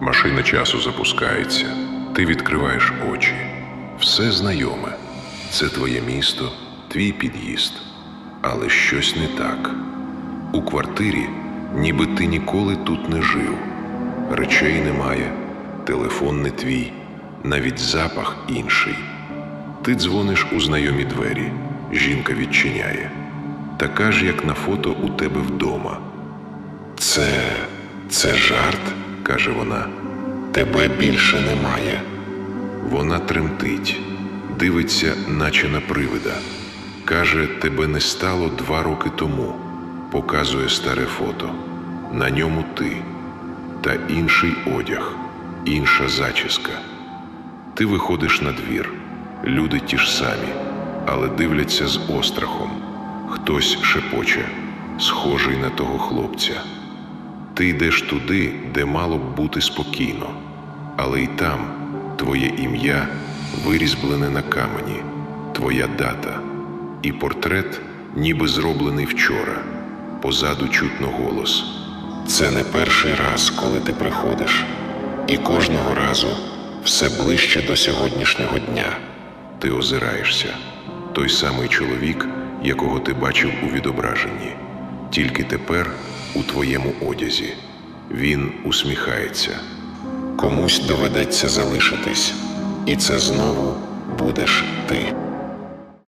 Машина часу запускається. Ти відкриваєш очі. Все знайоме. Це твоє місто, твій під'їзд. Але щось не так. У квартирі, ніби ти ніколи тут не жив. Речей немає, телефон не твій, навіть запах інший. Ти дзвониш у знайомі двері. Жінка відчиняє. Така ж, як на фото у тебе вдома. Це. це жарт, каже вона. Тебе більше немає. Вона тремтить, дивиться, наче на привида. Каже, тебе не стало два роки тому. Показує старе фото. На ньому ти та інший одяг, інша зачіска. Ти виходиш на двір. Люди ті ж самі, але дивляться з острахом. Хтось шепоче, схожий на того хлопця. Ти йдеш туди, де мало б бути спокійно, але й там твоє ім'я вирізблене на камені, твоя дата, і портрет, ніби зроблений вчора. Позаду чутно голос. Це не перший раз, коли ти приходиш, і кожного разу все ближче до сьогоднішнього дня. Ти озираєшся, той самий чоловік, якого ти бачив у відображенні, тільки тепер у твоєму одязі. Він усміхається. Комусь доведеться залишитись, і це знову будеш ти.